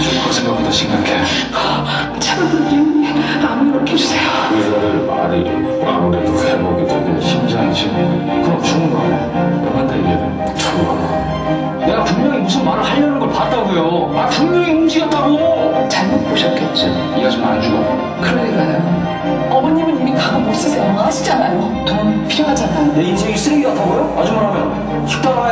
조커 생각보다 심각해. 차장님 암 이렇게 해주세요 의사들 말이 아무래도 회복이 되긴 심장이지. 그럼 죽은 거 아니야? 너한테 얘기해. 죽어. 내가 분명히 무슨 말을 하려는 걸 봤다고요. 아 분명히 움직였다고. 잘못 보셨겠죠 이 아줌마 안 죽어. 그러니까요 어머님은 이미 가고 못 쓰세요 아시잖아요 돈 필요하잖아요 내 인생이 쓰레기 같다고요? 아줌마라면 식당 하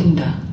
뛴다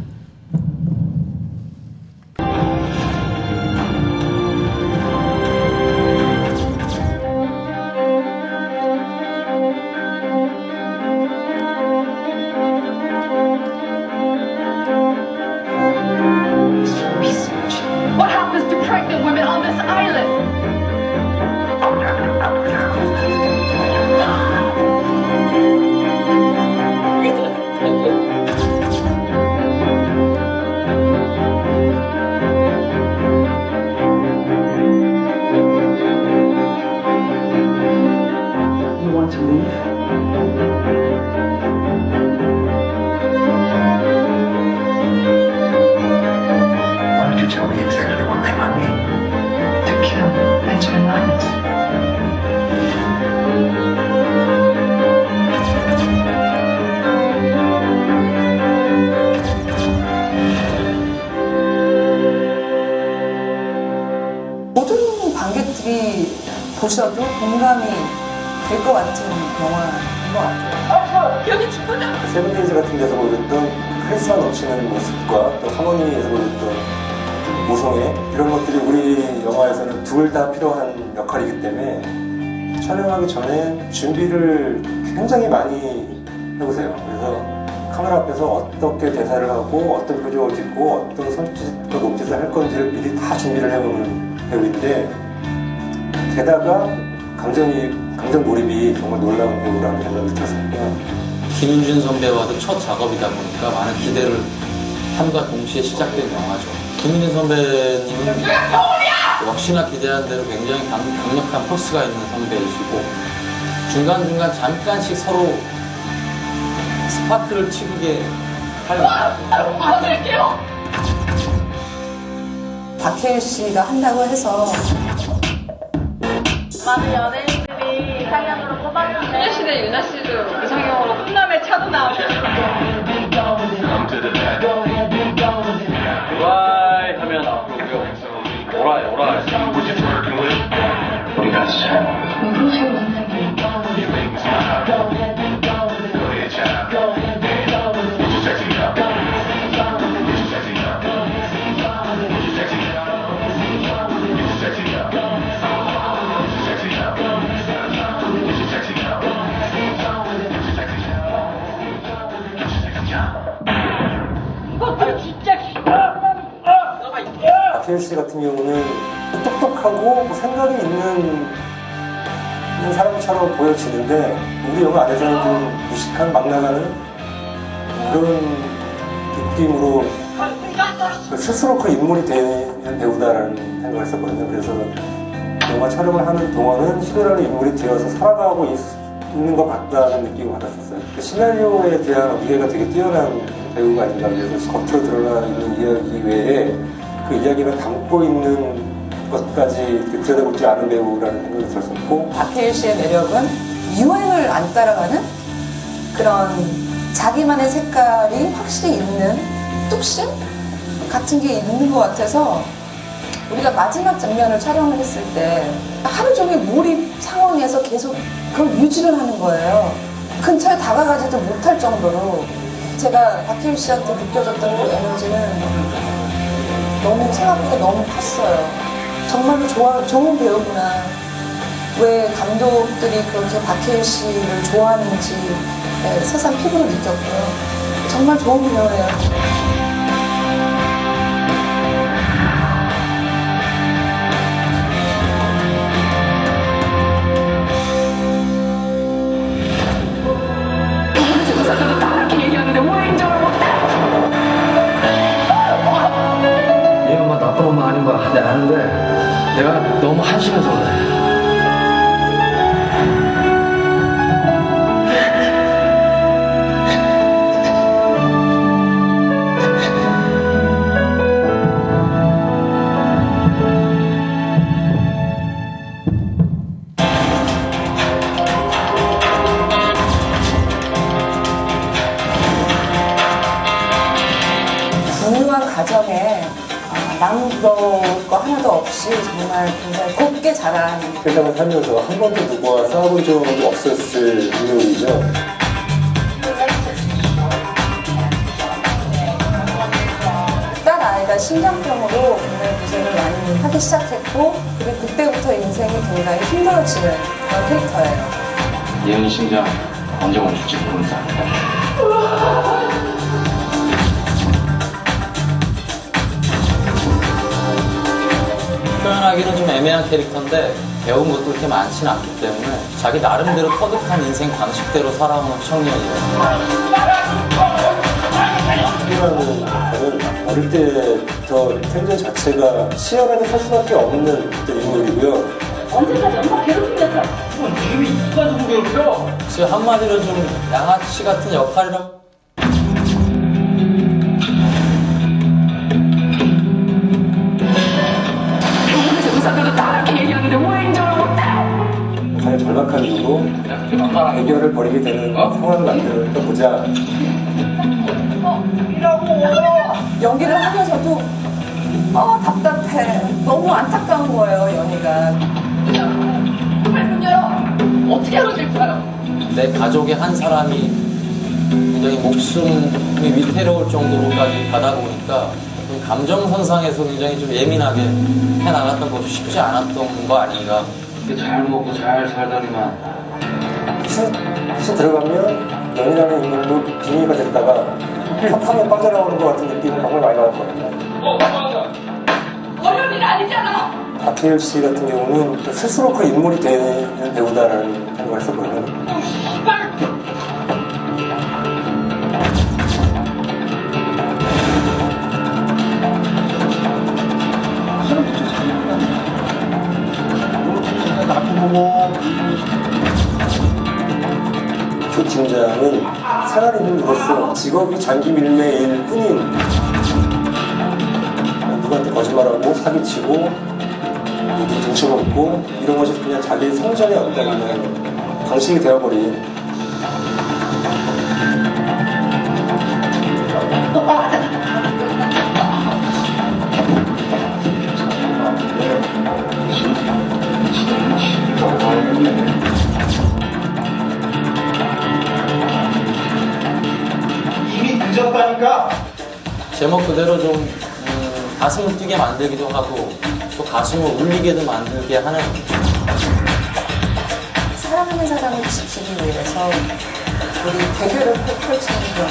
보셔도 공감이 될 것 같은 영화인 것 같아요. 세븐데이즈 같은 데서 보였던 카리스마 넘치는 모습과 또 하모니에서 보였던 모성애 이런 것들이 우리 영화에서는 둘 다 필요한 역할이기 때문에 촬영하기 전에 준비를 굉장히 많이 해보세요. 그래서 카메라 앞에서 어떻게 대사를 하고 어떤 표정을 짓고 어떤 손짓과 몸짓을 할 건지를 미리 다 준비를 해보는 배우인데 게다가 감정이 감정 몰입이 정말 놀라운 배우라는 생각이 들었습니다. 김윤준 선배와도 첫 작업이다 보니까 많은 기대를 함과 동시에 시작된 영화죠. 김윤준 선배님은 역시나 기대한 대로 굉장히 강, 강력한 포스가 있는 선배이시고 중간중간 잠깐씩 서로 스파크를 치게 할 박해일 씨가 한다고 해서 많은 연예인들이 이상형으로 꼽았는데 소녀시대 유나 씨도 박혜일 씨 같은 경우는 똑똑하고 뭐 생각이 있는, 있는 사람처럼 보여지는데 우리 영화 안에서는 좀 무식한 막 나가는 그런 느낌으로 스스로 그 인물이 되는 배우다라는 생각을 했었거든요. 그래서 영화 촬영을 하는 동안은 시대라는 인물이 되어서 살아가고 있, 는 것 같다는 느낌을 받았었어요. 그 시나리오에 대한 이해가 되게 뛰어난 배우가 아닌가 그래서 겉으로 드러나 있는 이야기 외에 그 이야기가 담고 있는 것까지 들여다보지 않은 배우라는 생각이 들었었고 박해일 씨의 매력은 유행을 안 따라가는 그런 자기만의 색깔이 확실히 있는 뚝심 같은 게 있는 것 같아서 우리가 마지막 장면을 촬영을 했을 때 하루 종일 몰입 상황에서 계속 그걸 유지를 하는 거예요. 근처에 다가가지도 못할 정도로 제가 박해일 씨한테 느껴졌던 그 에너지는 너무 생각보다 너무 컸어요. 정말로 좋아, 좋은 배우구나. 왜 감독들이 그렇게 박해일 씨를 좋아하는지 네, 새삼 피부로 느꼈고요. 정말 좋은 배우예요. 거 내가 너무 한심해서 그래. 가정에 아, 남부러울 거 하나도 없이 정말 굉장히 곱게 자란 세상을 살면서 한 번도 누구와 싸워본 적이 없었을 인물이죠. 딸 아이가 심장병으로 굉장히 고생을 많이 하기 시작했고 그리고 그때부터 인생이 굉장히 힘들어지는 그런 캐릭터예요. 예은 심장 언제 멈출지 사람이다. 표현하기는 좀 애매한 캐릭터인데 배운 것도 그렇게 많지는 않기 때문에 자기 나름대로 터득한 인생 방식대로 살아오는 청년이에요. 역할은 어릴 때부터 생전 자체가 치열하게 살 수밖에 없는 인물이고요. 지금 한마디로 좀 양아치 같은 역할이라고 절박한 이유로 대결을 벌이게 되는 상황을 만들어 보자. 연기를 하면서도 어 답답해. 너무 안타까운 거예요 연희가. 내 가족의 한 사람이 굉장히 목숨이 위태로울 정도로까지 가다 보니까 좀 감정선상에서 굉장히 좀 예민하게 해나갔던 것도 쉽지 않았던 거 아닌가. 잘 먹고 잘 살다니만 실, 실 들어가면 연이라는 인물로 빙의가 됐다가 팍 하면 빠져나오는 것 같은 느낌이 정말 많이 받았거든요. 어른이 아니잖아. 박해일 씨 같은 경우는 또 스스로 그 인물이 되는 배우다라는 생각을 했었거든요. 직업이 장기 밀매일 뿐인 누구한테 거짓말하고 사기치고 누구 등쳐먹고 이런 것이 그냥 자기 성장의 어떤 방식이 되어버린 제목 그대로 좀 음, 가슴을 뛰게 만들기도 하고 또 가슴을 울리게도 만들게 하는. 사랑하는 사람을 지키기 위해서 우리 대결을 펼- 펼치는 그런